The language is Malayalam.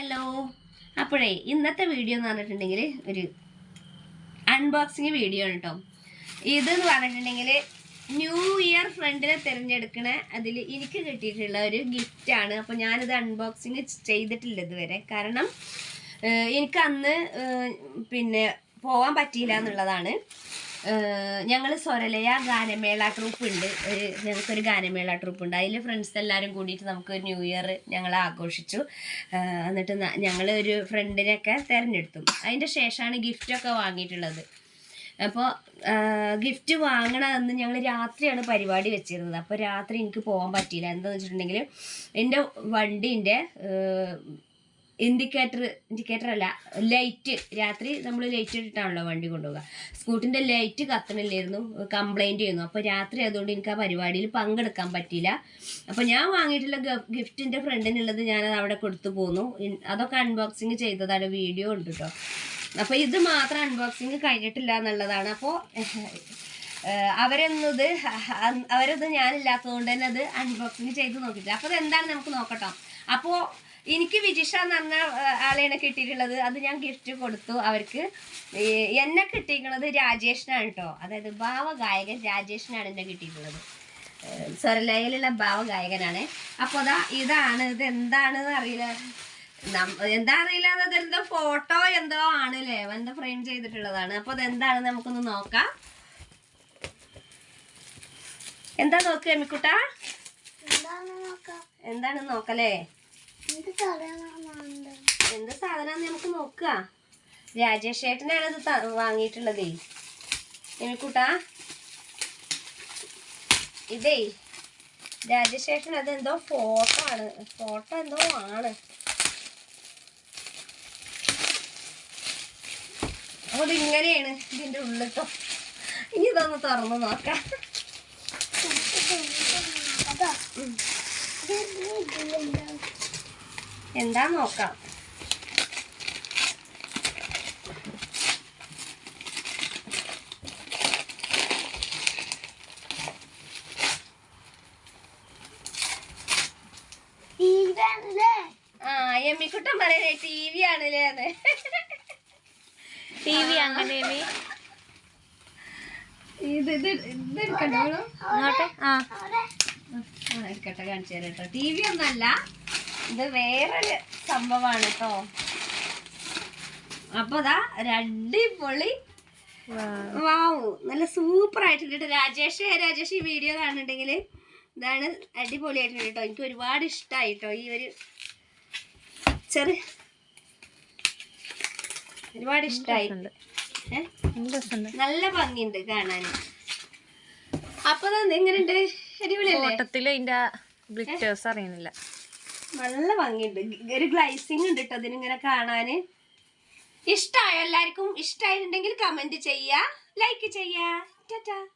ഹലോ അപ്പോഴേ ഇന്നത്തെ വീഡിയോ എന്ന് പറഞ്ഞിട്ടുണ്ടെങ്കിൽ ഒരു അൺബോക്സിങ് വീഡിയോ ആണ് കേട്ടോ ഇതെന്ന് പറഞ്ഞിട്ടുണ്ടെങ്കിൽ ന്യൂ ഇയർ ഫ്രണ്ടിനെ തിരഞ്ഞെടുക്കണ അതിൽ എനിക്ക് കിട്ടിയിട്ടുള്ള ഒരു ഗിഫ്റ്റാണ് അപ്പോൾ ഞാനിത് അൺബോക്സിങ് ചെയ്തിട്ടില്ല ഇതുവരെ. കാരണം എനിക്ക് അന്ന് പിന്നെ പോകാൻ പറ്റിയില്ല എന്നുള്ളതാണ്. ഞങ്ങൾ സ്വരലയ ഗാനമേള ട്രൂപ്പ് ഉണ്ട്. ഒരു ഞങ്ങൾക്കൊരു ഗാനമേള ട്രൂപ്പ് ഉണ്ട്. അതിൽ ഫ്രണ്ട്സ് എല്ലാവരും കൂടിയിട്ട് നമുക്ക് ന്യൂ ഇയർ ഞങ്ങൾ ആഘോഷിച്ചു. എന്നിട്ട് ഞങ്ങൾ ഒരു ഫ്രണ്ടിനെയൊക്കെ തിരഞ്ഞെടുത്തു. അതിന്റെ ശേഷമാണ് ഗിഫ്റ്റൊക്കെ വാങ്ങിയിട്ടുള്ളത്. അപ്പോൾ ഗിഫ്റ്റ് വാങ്ങണമെന്ന് ഞങ്ങൾ രാത്രിയാണ് പരിപാടി വെച്ചിരുന്നത്. അപ്പോൾ രാത്രി എനിക്ക് പോകാൻ പറ്റിയില്ല. എന്താണെന്ന് വെച്ചിട്ടുണ്ടെങ്കിൽ എന്റെ വണ്ടീന്റെ ഇൻഡിക്കേറ്റർ ഇൻഡിക്കേറ്റർ അല്ല ലൈറ്റ് രാത്രി നമ്മൾ ലൈറ്റ് ഇട്ടിട്ടാണല്ലോ വണ്ടി കൊണ്ടുപോകുക സ്കൂട്ടിന്റെ ലൈറ്റ് കത്തണില്ലായിരുന്നു കംപ്ലൈന്റ് ചെയ്യുന്നു. അപ്പോൾ രാത്രി അതുകൊണ്ട് എനിക്ക് ആ പരിപാടിയിൽ പങ്കെടുക്കാൻ പറ്റിയില്ല. അപ്പോൾ ഞാൻ വാങ്ങിയിട്ടുള്ള ഗിഫ്റ്റിന്റെ ഫ്രണ്ടിനുള്ളത് ഞാനത് അവിടെ കൊടുത്തു പോന്നു. അതൊക്കെ അൺബോക്സിങ് ചെയ്തതാണ് വീഡിയോ ഉണ്ട് കേട്ടോ അപ്പോൾ ഇത് മാത്രം അൺബോക്സിങ് കഴിഞ്ഞിട്ടില്ല എന്നുള്ളതാണ്. അപ്പോൾ അവരൊന്നത് അവരത് ഞാനില്ലാത്തതുകൊണ്ട് തന്നെ അത് അൺബോക്സിങ് ചെയ്ത് നോക്കിയിട്ടില്ല. അപ്പോൾ എന്താണ് നമുക്ക് നോക്കട്ടോ. അപ്പോൾ എനിക്ക് വിജിഷ എന്ന് പറഞ്ഞ ആളെയാണ് കിട്ടിയിട്ടുള്ളത്. അത് ഞാൻ ഗിഫ്റ്റ് കൊടുത്തു അവർക്ക്. എന്നെ കിട്ടിയിട്ടുള്ളത് രാജേഷിനാണ് കേട്ടോ. അതായത് ഭാവഗായകൻ രാജേഷിനാണ് എന്നെ കിട്ടിയിട്ടുള്ളത്. സ്വരലയിലുള്ള ഭാവഗായകനാണ്. അപ്പോൾ അതാ ഇതാണ് ഇത് എന്താണെന്ന് അറിയില്ല എന്താ അറിയില്ല എന്തോ ഫോട്ടോ എന്തോ ആണ് ലേവന്റെ ഫ്രെയിം ചെയ്തിട്ടുള്ളതാണ്. അപ്പോൾ അതെന്താണെന്ന് നമുക്കൊന്ന് നോക്കാം. എന്താ നോക്കുക എമ്മിക്കുട്ട എന്താണ് നോക്കല്ലേ എന്ത് സാധനം നമുക്ക് നോക്കുക രാജേഷ് ഏട്ടനാണ് ഇത് വാങ്ങിയിട്ടുള്ളതേ. എമിക്കുട്ട. ഇതേ രാജേഷ് ഏട്ടൻ അത് എന്തോ ഫോട്ടോ ആണ്. ഫോട്ടോ എന്തോ ആണ്. അപ്പോൾ ഇങ്ങനെയാണ് ഇതിന്റെ ഉള്ളിട്ടോ. ഇനി ഇതൊന്ന് തുറന്നു നോക്കാം. അതാ. എന്താ നോക്കാം. ആ എമ്മിക്കുട്ടൻ പറയണേ ടി വി ആണല്ലേ അത്. ടി വി അങ്ങനെ ഇത് ഇത് ഇത് എടുക്കണ്ടോ? ആ. എടുക്കട്ടെ കാണിച്ചു തരാം കേട്ടോ. ടി വി ഒന്നല്ല ഇത് വേറൊരു സംഭവമാണ് കേട്ടോ അപ്പൊ ഒരു അടിപൊളി വാവു. നല്ല സൂപ്പർ ആയിട്ടുണ്ട് രാജേഷ് രാജേഷ് ഈ വീഡിയോ കാണുന്നുണ്ടെങ്കിൽ ഇതാണ് അടിപൊളിയായിട്ടുണ്ട് കേട്ടോ എനിക്ക് ഒരുപാട് ഇഷ്ടമായി കേട്ടോ ഈ ഒരു ചെറു ഒരുപാട് ഇഷ്ടമായി ഉണ്ട്. നല്ല ഭംഗിയുണ്ട് കാണാൻ അപ്പൊ അടിപൊളിയല്ലേ? ഫോട്ടത്തിൽ അതിന്റെ ഗ്ലിറ്റേഴ്സ് അറിയുന്നില്ല. നല്ല ഭംഗിയുണ്ട്. ഒരു ഗ്ലൈസിങ് ഉണ്ട് കേട്ടോ അതിനിങ്ങനെ കാണാന്. ഇഷ്ടമായോ എല്ലാവർക്കും? ഇഷ്ടമായിട്ടുണ്ടെങ്കിൽ കമന്റ് ചെയ്യാ. ലൈക്ക് ചെയ്യാ. ടാറ്റാ.